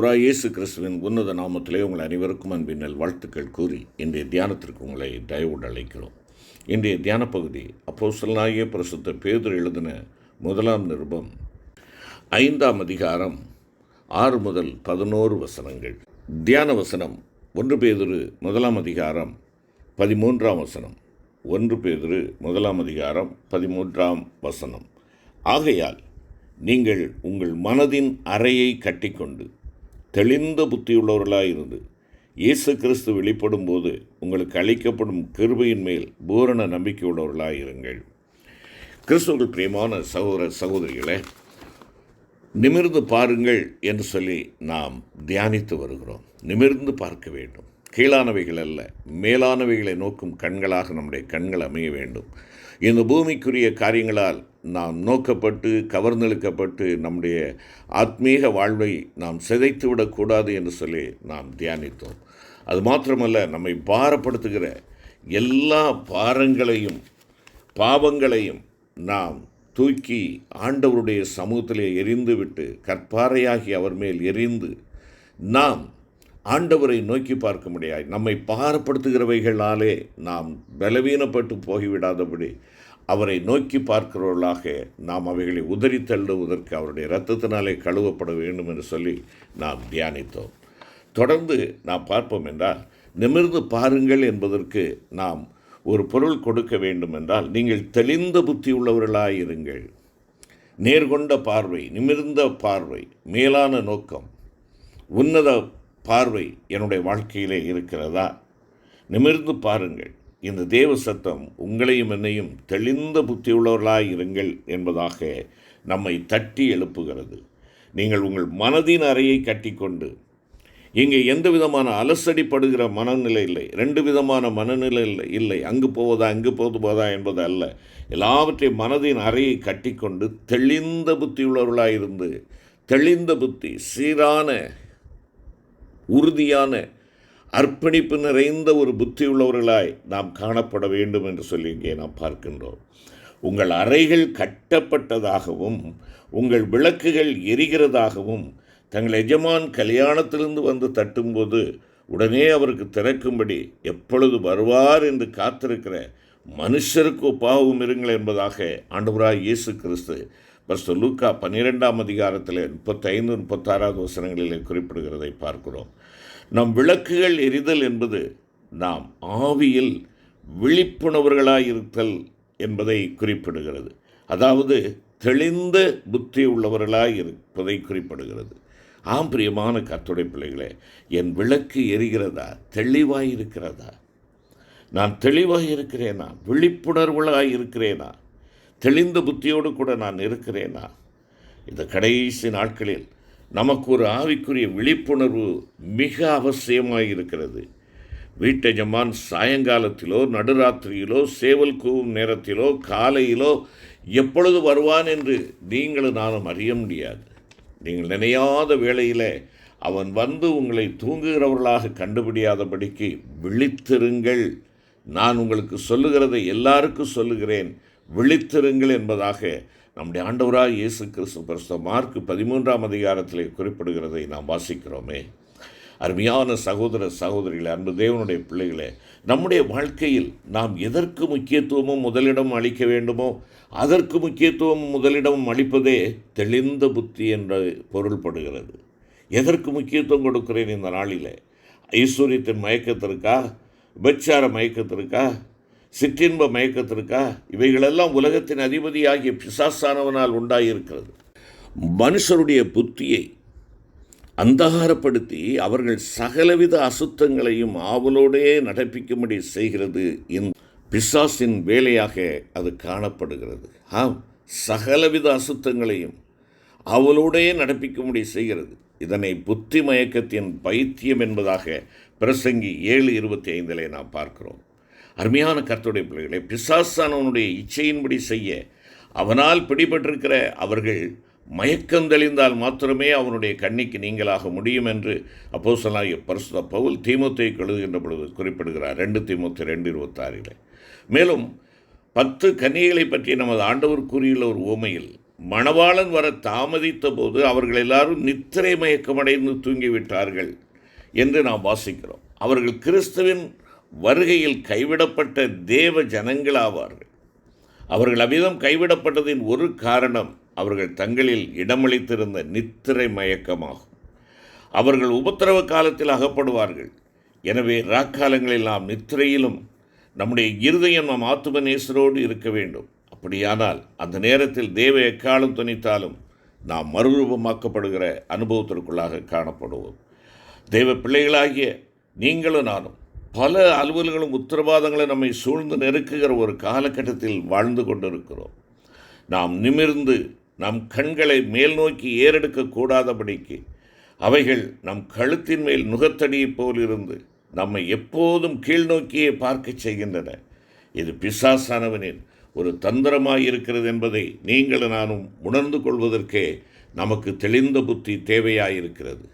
ஆண்டவராக இயேசு கிறிஸ்துவின் உன்னத நாமத்திலே உங்கள் அனைவருக்கும் அன்பின் நல் வாழ்த்துக்கள் கூறி இன்றைய தியானத்திற்கு உங்களை தயவுடன் அழைக்கிறோம். இன்றைய தியான பகுதி அப்போ சொல்லாகிய பிரசுத்த பேதர் எழுதின முதலாம் நிருபம் ஐந்தாம் அதிகாரம் ஆறு முதல் பதினோரு வசனங்கள். தியான வசனம் ஒன்று பேதுரு முதலாம் அதிகாரம் பதிமூன்றாம் வசனம். ஒன்று பேதுரு முதலாம் அதிகாரம் பதிமூன்றாம் வசனம். ஆகையால் நீங்கள் உங்கள் மனதின் அறையை கட்டிக்கொண்டு தெளிந்த புத்தியுள்ளவர்களாயிருந்து இயேசு கிறிஸ்து வெளிப்படும் போது உங்களுக்கு அளிக்கப்படும் கிருபையின் மேல் பூரண நம்பிக்கையுள்ளவர்களாயிருங்கள். கிறிஸ்துவர்கள் பிரியமான சகோதர சகோதரிகளை நிமிர்ந்து பாருங்கள் என்று சொல்லி நாம் தியானித்து வருகிறோம். நிமிர்ந்து பார்க்க வேண்டும். கீழானவைகள் அல்ல மேலானவைகளை நோக்கும் கண்களாக நம்முடைய கண்கள் அமைய வேண்டும். இந்த பூமிக்குரிய காரியங்களால் நாம் நோக்கப்பட்டு கவர்ந்தெழுக்கப்பட்டு நம்முடைய ஆத்மீக வாழ்வை நாம் சிதைத்து விடக்கூடாது என்று சொல்லி நாம் தியானித்தோம். அது மாத்திரமல்ல நம்மை பாரப்படுத்துகிற எல்லா பாரங்களையும் பாவங்களையும் நாம் தூக்கி ஆண்டவருடைய சமூகத்திலே எரிந்துவிட்டு கற்பாறையாகி அவர் மேல் எரிந்து நாம் ஆண்டவரை நோக்கி பார்க்க முடியாது நம்மை பாரப்படுத்துகிறவைகளாலே நாம் பலவீனப்பட்டு போய்விடாதபடி அவரை நோக்கி பார்க்கிறவர்களாக நாம் அவைகளை உதறி தள்ளுவதற்கு அவருடைய இரத்தத்தினாலே கழுவப்பட வேண்டும் என்று சொல்லி நாம் தியானித்தோம். தொடர்ந்து நாம் பார்ப்போம் என்றால் நிமிர்ந்து பாருங்கள் என்பதற்கு நாம் ஒரு பொருள் கொடுக்க வேண்டும் என்றால் நீங்கள் தெளிந்த புத்தி உள்ளவர்களாயிருங்கள். நேர்கொண்ட பார்வை நிமிர்ந்த பார்வை மேலான நோக்கம் உன்னத பார்வை என்னுடைய வாழ்க்கையிலே இருக்கிறதா? நிமிர்ந்து பாருங்கள். இந்த தேவ சத்தம் உங்களையும் என்னையும் தெளிந்த புத்தியுள்ளவர்களாய் இருங்கள் என்பதாக நம்மை தட்டி எழுப்புகிறது. நீங்கள் உங்கள் மனதின் அறையை கட்டிக்கொண்டு இங்கே எந்த விதமான அலசடிப்படுகிற மனநிலை இல்லை. ரெண்டு விதமான மனநிலை இல்லை. இல்லை அங்கு போவதா அங்கு போது போதா என்பது அல்ல. எல்லாவற்றையும் மனதின் அறையை கட்டிக்கொண்டு தெளிந்த புத்தியுள்ளவர்களாக இருந்து தெளிந்த புத்தி சீரான உறுதியான அர்ப்பணிப்பு நிறைந்த ஒரு புத்தி உள்ளவர்களாய் நாம் காணப்பட வேண்டும் என்று சொல்லி இங்கே நாம் பார்க்கின்றோம். உங்கள் அறைகள் கட்டப்பட்டதாகவும் உங்கள் விளக்குகள் எரிகிறதாகவும் தங்கள் எஜமான் கல்யாணத்திலிருந்து வந்து தட்டும்போது உடனே அவருக்கு திறக்கும்படி எப்பொழுது வருவார் என்று காத்திருக்கிற மனுஷருக்கு ஒப்பாகவும் இருங்கள் என்பதாக ஆண்டவராய் இயேசு கிறிஸ்து பஸ்து லூக்கா பன்னிரெண்டாம் அதிகாரத்தில் முப்பத்தைந்து முப்பத்தாறாவது வசனங்களிலே குறிப்பிடுகிறதை பார்க்கிறோம். நம் விளக்குகள் எரிதல் என்பது நாம் ஆவியில் விழிப்புணர்வுகளாயிருத்தல் என்பதை குறிப்பிடுகிறது. அதாவது தெளிந்த புத்தி உள்ளவர்களாய் இருப்பதை குறிப்பிடுகிறது. ஆம் பிரியமான கத்துடை பிள்ளைகளே என் விளக்கு எரிகிறதா? தெளிவாய் இருக்கிறதா நான் தெளிவாக இருக்கிறேனா விழிப்புணர்வுகளாக இருக்கிறேனா தெளிந்த புத்தியோடு கூட நான் இருக்கிறேனா? இந்த கடைசி நாட்களில் நமக்கு ஒரு ஆவிக்குரிய விழிப்புணர்வு மிக அவசியமாக இருக்கிறது. வீட்டெஜமான் சாயங்காலத்திலோ நடுராத்திரியிலோ சேவல் கூவும் நேரத்திலோ காலையிலோ எப்பொழுது வருவான் என்று நீங்களும் நானும் அறிய முடியாது. நீங்கள் நினையாத வேளையில் அவன் வந்து உங்களை தூங்குகிறவர்களாக கண்டுபிடியாதபடிக்கு விழித்திருங்கள். நான் உங்களுக்கு சொல்லுகிறதை எல்லாருக்கும் சொல்லுகிறேன். விழித்திருங்கள் என்பதாக நம்முடைய ஆண்டவராக இயேசு கிறிஸ்து பிரஸ்த மார்க் பதிமூன்றாம் அதிகாரத்திலே குறிப்பிடுகிறதை நாம் வாசிக்கிறோமே. அருமையான சகோதர சகோதரிகளே அன்பு தேவனுடைய பிள்ளைகளே நம்முடைய வாழ்க்கையில் நாம் எதற்கு முக்கியத்துவமும் முதலிடம் அளிக்க வேண்டுமோ அதற்கு முக்கியத்துவம் முதலிடம் அளிப்பதே தெளிந்த புத்தி என்ற பொருள்படுகிறது. எதற்கு முக்கியத்துவம் கொடுக்கிறேன் இந்த நாளில்? ஐஸ்வர்யத்தின் மயக்கத்திற்கா? விபச்சார மயக்கத்திற்கா? சிற்றின்ப மயக்கத்திற்கா? இவைகளெல்லாம் உலகத்தின் அதிபதியாகிய பிசாசானவனால் உண்டாயிருக்கிறது. மனுஷருடைய புத்தியை அந்தகாரப்படுத்தி அவர்கள் சகலவித அசுத்தங்களையும் ஆவலோடே நடப்பிக்கும்படி செய்கிறது இந்த பிசாசின் வேலையாக அது காணப்படுகிறது. ஆம் சகலவித அசுத்தங்களையும் அவளோடே நடப்பிக்கும்படி செய்கிறது. இதனை புத்தி மயக்கத்தின் பைத்தியம் என்பதாக பிரசங்கி ஏழு இருபத்தி ஐந்திலே நாம் பார்க்கிறோம். அருமையான கர்த்தருடைய பிள்ளைகளை பிசாசானவனுடைய இச்சையின்படி செய்ய அவனால் பிடிபட்டிருக்கிற அவர்கள் மயக்கம் தெளிந்தால் மாத்திரமே அவனுடைய கண்ணிக்கு நீங்களாக முடியும் என்று அப்போ சொல்லாகிய பரிசுத பவுல் தீமுத்தை எழுதுகின்ற பொழுது குறிப்பிடுகிறார். ரெண்டு தீமுத்தி ரெண்டு இருபத்தாறில். மேலும் பத்து கன்னிகளை பற்றி நமது ஆண்டவர் கூறியுள்ள ஒரு உவமையில் மணவாளன் வர தாமதித்த போது அவர்கள் எல்லாரும் நித்திரை மயக்கமடைந்து தூங்கிவிட்டார்கள் என்று நாம் வாசிக்கிறோம். அவர்கள் கிறிஸ்துவின் வருகையில் கைவிடப்பட்ட தேவ ஜனங்களாவார்கள். அவர்கள் அவ்விதம் கைவிடப்பட்டதின் ஒரு காரணம் அவர்கள் தங்களில் இடமளித்திருந்த நித்திரை மயக்கமாகும். அவர்கள் உபத்திரவ காலத்தில் அகப்படுவார்கள். எனவே ராக்காலங்களில் நாம் நித்திரையிலும் நம்முடைய இருதயம் நம் ஆத்துமநேசரோடு இருக்க வேண்டும். அப்படியானால் அந்த நேரத்தில் தேவ எக்காலம் துணித்தாலும் நாம் மறுரூபமாக்கப்படுகிற அனுபவத்திற்குள்ளாக காணப்படுவோம். தேவ பிள்ளைகளாகிய நீங்களும் நானும் பல அலுவல்களும் உத்தரவாதங்களை நம்மை சூழ்ந்து நெருக்குகிற ஒரு காலகட்டத்தில் வாழ்ந்து கொண்டிருக்கிறோம். நாம் நிமிர்ந்து நம் கண்களை மேல் நோக்கி ஏறெடுக்க கூடாதபடிக்கு அவைகள் நம் கழுத்தின் மேல் நுகத்தடியைப் போல் இருந்து நம்மை எப்போதும் கீழ்நோக்கியே பார்க்கச் செய்கின்றன. இது பிசாசானவனின் ஒரு தந்திரமாய் இருக்கிறது என்பதை நீங்கள் நானும் உணர்ந்து கொள்வதற்கே நமக்கு தெளிந்த புத்தி தேவையாயிருக்கிறது.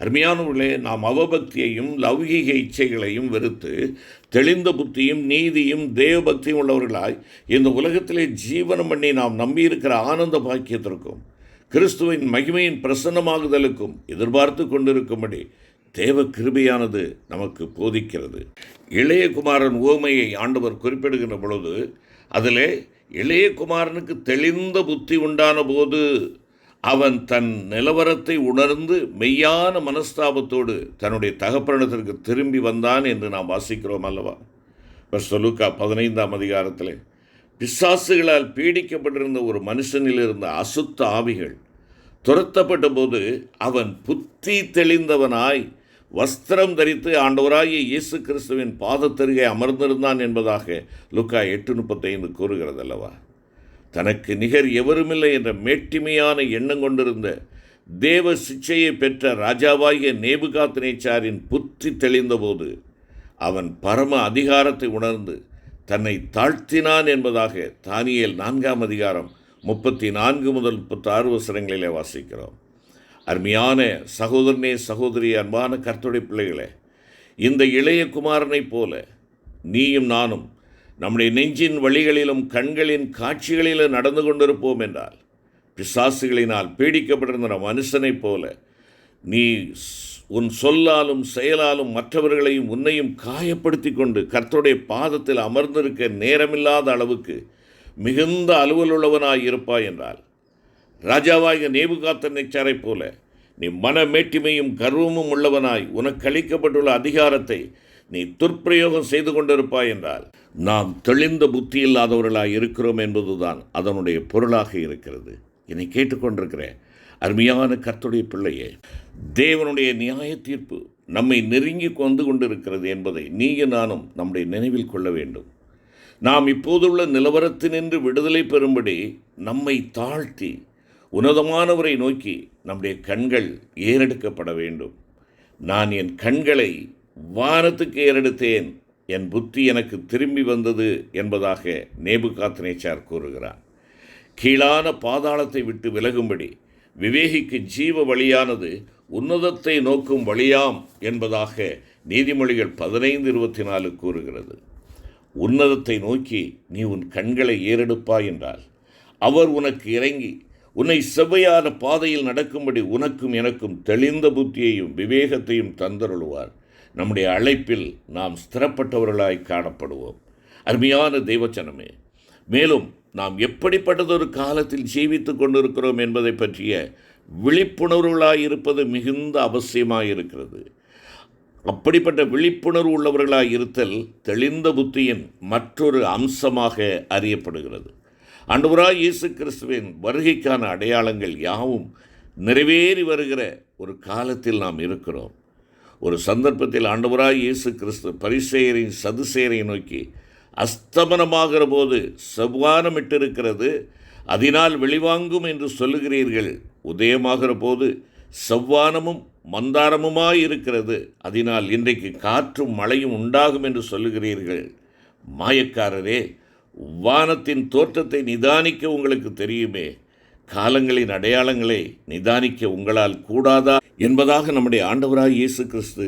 அருமையானவர்களே நாம் அவபக்தியையும் லௌகீக இச்சைகளையும் வெறுத்து தெளிந்த புத்தியும் நீதியும் தேவபக்தியும் உள்ளவர்களாய் இந்த உலகத்திலே ஜீவனம் பண்ணி நாம் நம்பியிருக்கிற ஆனந்த பாக்கியத்திற்கும் கிறிஸ்துவின் மகிமையின் பிரசன்னமாகுதலுக்கும் எதிர்பார்த்து கொண்டிருக்கும்படி தேவ கிருபையானது நமக்கு போதிக்கிறது. இளையகுமாரன் ஓமையை உவமையை ஆண்டவர் குறிப்பிடுகின்ற பொழுது அதிலே இளையகுமாரனுக்கு தெளிந்த புத்தி உண்டான போது அவன் தன் நிலவரத்தை உணர்ந்து மெய்யான மனஸ்தாபத்தோடு தன்னுடைய தகப்பனத்திற்கு திரும்பி வந்தான் என்று நாம் வாசிக்கிறோம் அல்லவா? பஸ்தலுக்கா பதினைந்தாம் அதிகாரத்தில் பிசாசுகளால் பீடிக்கப்பட்டிருந்த ஒரு மனுஷனில் இருந்த அசுத்த ஆவிகள் துரத்தப்பட்ட போது அவன் புத்தி தெளிந்தவனாய் வஸ்திரம் தரித்து ஆண்டவராகிய இயேசு கிறிஸ்துவின் பாதத்தருகே அமர்ந்திருந்தான் என்பதாக லுக்கா எட்டு முப்பத்தைந்து கூறுகிறது அல்லவா? தனக்கு நிகர் எவருமில்லை என்ற மேட்டிமையான எண்ணம் கொண்டிருந்த தேவ சிச்சையை பெற்ற ராஜாவாகிய நேபுகாத்னேச்சாரின் புத்தி தெளிந்தபோது அவன் பரம அதிகாரத்தை உணர்ந்து தன்னை தாழ்த்தினான் என்பதாக தானியல் நான்காம் அதிகாரம் முப்பத்தி நான்கு முதல் முப்பத்தாறு வசனங்களிலே வாசிக்கிறோம். அருமையான சகோதரனே சகோதரி அன்பான கர்த்துடைய பிள்ளைகளே இந்த இளைய குமாரனைப் போல நீயும் நானும் நம்முடைய நெஞ்சின் வழிகளிலும் கண்களின் காட்சிகளிலும் நடந்து கொண்டிருப்போம் என்றால் பிசாசுகளினால் பீடிக்கப்பட்டிருந்த மனுஷனைப் போல நீ உன் சொல்லாலும் செயலாலும் மற்றவர்களையும் உன்னையும் காயப்படுத்தி கொண்டு கர்த்தருடைய பாதத்தில் அமர்ந்திருக்க நேரமில்லாத அளவுக்கு மிகுந்த அலுவலுள்ளவனாய் இருப்பாய் என்றால் ராஜாவாகிய நேபுகாத்த நெச்சாரைப் போல நீ மனமேட்டிமையும் கர்வமும் உள்ளவனாய் உனக்கு அளிக்கப்பட்டுள்ள அதிகாரத்தை நீ துர்ப்பிரயோகம் செய்து கொண்டிருப்பாய் என்றால் நாம் தெளிந்த புத்தி இல்லாதவர்களாக இருக்கிறோம் என்பதுதான் அதனுடைய பொருளாக இருக்கிறது. என்னை கேட்டுக்கொண்டிருக்கிறேன். அருமையான கர்த்துடைய பிள்ளையே தேவனுடைய நியாய தீர்ப்பு நம்மை நெருங்கி வந்து கொண்டிருக்கிறது என்பதை நீயும் நானும் நம்முடைய நினைவில் கொள்ள வேண்டும். நாம் இப்போதுள்ள நிலவரத்தினின்று விடுதலை பெறும்படி நம்மை தாழ்த்தி உன்னதமானவரை நோக்கி நம்முடைய கண்கள் ஏறெடுக்கப்பட வேண்டும். நான் என் கண்களை வானத்துக்கு ஏறெடுத்தேன். என் புத்தி எனக்கு திரும்பி வந்தது என்பதாக நேபுகாத்னேச்சார் கூறுகிறார். கீழான பாதாளத்தை விட்டு விலகும்படி விவேகிக்கு ஜீவ வழியானது உன்னதத்தை நோக்கும் வழியாம் என்பதாக நீதிமொழிகள் பதினைந்து இருபத்தி நாலு கூறுகிறது. உன்னதத்தை நோக்கி நீ உன் கண்களை ஏறெடுப்பாய் என்றால் அவர் உனக்கு இறங்கி உன்னை செவ்வையான பாதையில் நடக்கும்படி உனக்கும் எனக்கும் தெளிந்த புத்தியையும் விவேகத்தையும் தந்தருளுவார். நம்முடைய அழைப்பில் நாம் ஸ்திரப்பட்டவர்களாய் காணப்படுவோம். அருமையான தெய்வச்சனமே மேலும் நாம் எப்படிப்பட்டதொரு காலத்தில் ஜீவித்து கொண்டிருக்கிறோம் என்பதை பற்றிய விழிப்புணர்வுகளாய் இருப்பது மிகுந்த அவசியமாக இருக்கிறது. அப்படிப்பட்ட விழிப்புணர்வு உள்ளவர்களாய் இருத்தல் தெளிந்த புத்தியின் மற்றொரு அம்சமாக அறியப்படுகிறது. ஆண்டவராய் இயேசு கிறிஸ்துவின் வருகைக்கான அடையாளங்கள் யாவும் நிறைவேறி வருகிற ஒரு காலத்தில் நாம் இருக்கிறோம். ஒரு சந்தர்ப்பத்தில் ஆண்டவராய் இயேசு கிறிஸ்து பரிசெயரின் சதுசேரை நோக்கி அஸ்தமனமாகிற போது செவ்வானமிட்டிருக்கிறது அதனால் வெளிவாங்கும் என்று சொல்லுகிறீர்கள். உதயமாகிற போது செவ்வானமும் மந்தாரமுமாய் இருக்கிறது அதனால் இன்றைக்கு காற்றும் மழையும் உண்டாகும் என்று சொல்லுகிறீர்கள். மாயக்காரரே வானத்தின் தோற்றத்தை நிதானிக்க உங்களுக்கு தெரியுமே. காலங்களின் அடையாளங்களை நிதானிக்க உங்களால் கூடாதா என்பதாக நம்முடைய ஆண்டவராய் இயேசு கிறிஸ்து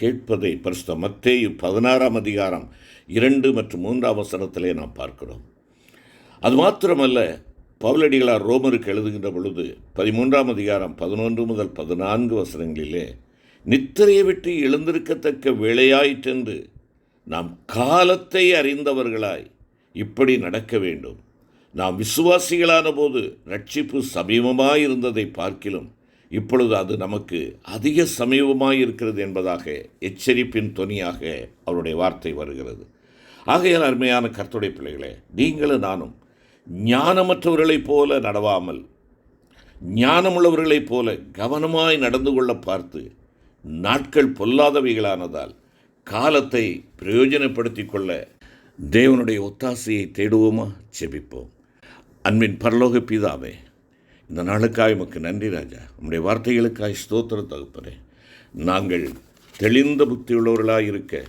கேட்பதை பரிசுத்த மத்தேயு பதினாறாம் அதிகாரம் இரண்டு மற்றும் மூன்றாம் வசனத்திலே நாம் பார்க்கிறோம். அது மாத்திரமல்ல பவுலடிகளார் ரோமருக்கு எழுதுகின்ற பொழுது பதிமூன்றாம் அதிகாரம் பதினொன்று முதல் பதினான்கு வசனங்களிலே நித்திரையை விட்டு எழுந்திருக்கத்தக்க வேளையாயிற்றென்று நாம் காலத்தை அறிந்தவர்களாய் இப்படி நடக்க வேண்டும். நாம் விசுவாசிகளான போது ரட்சிப்பு சமீபமாக இருந்ததை பார்க்கிலும் இப்பொழுது அது நமக்கு அதிக சமீபமாக இருக்கிறது என்பதாக எச்சரிப்பின் துணியாக அவருடைய வார்த்தை வருகிறது. ஆகையால் அருமையான கர்த்துடைய பிள்ளைகளே நீங்களும் நானும் ஞானமற்றவர்களைப் போல நடவாமல் ஞானமுள்ளவர்களைப் போல கவனமாய் நடந்து கொள்ள பார்த்து நாட்கள் பொல்லாதவைகளானதால் காலத்தை பிரயோஜனப்படுத்திக் கொள்ள தேவனுடைய ஒத்தாசையை தேடுவோமா? செபிப்போம் அன்பின் பரலோக பிதாவே இந்த நாளுக்காக உமக்கு நன்றி ராஜா. உம்முடைய வார்த்தைகளுக்காய் ஸ்தோத்திர தகுப்பரே நாங்கள் தெளிந்த புத்தியுள்ளவர்களாக இருக்க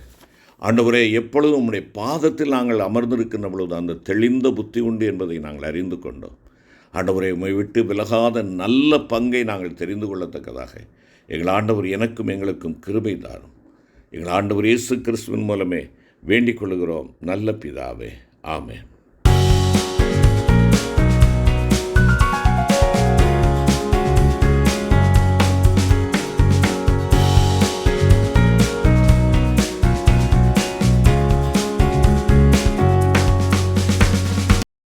ஆண்டவரே எப்பொழுதும் உம்முடைய பாதத்தில் நாங்கள் அமர்ந்திருக்கின்ற பொழுது அந்த தெளிந்த புத்தி உண்டு என்பதை நாங்கள் அறிந்து கொண்டோம். ஆண்டவரை உம்மை விட்டு விலகாத நல்ல பங்கை நாங்கள் தெரிந்து கொள்ளத்தக்கதாக. எங்கள் ஆண்டவர் எனக்கும் எங்களுக்கும் கிருபை தாரும். எங்கள் ஆண்டவர் இயேசு கிறிஸ்துவின் மூலமே வேண்டிக் கொள்கிறோம் நல்ல பிதாவே. ஆமேன்.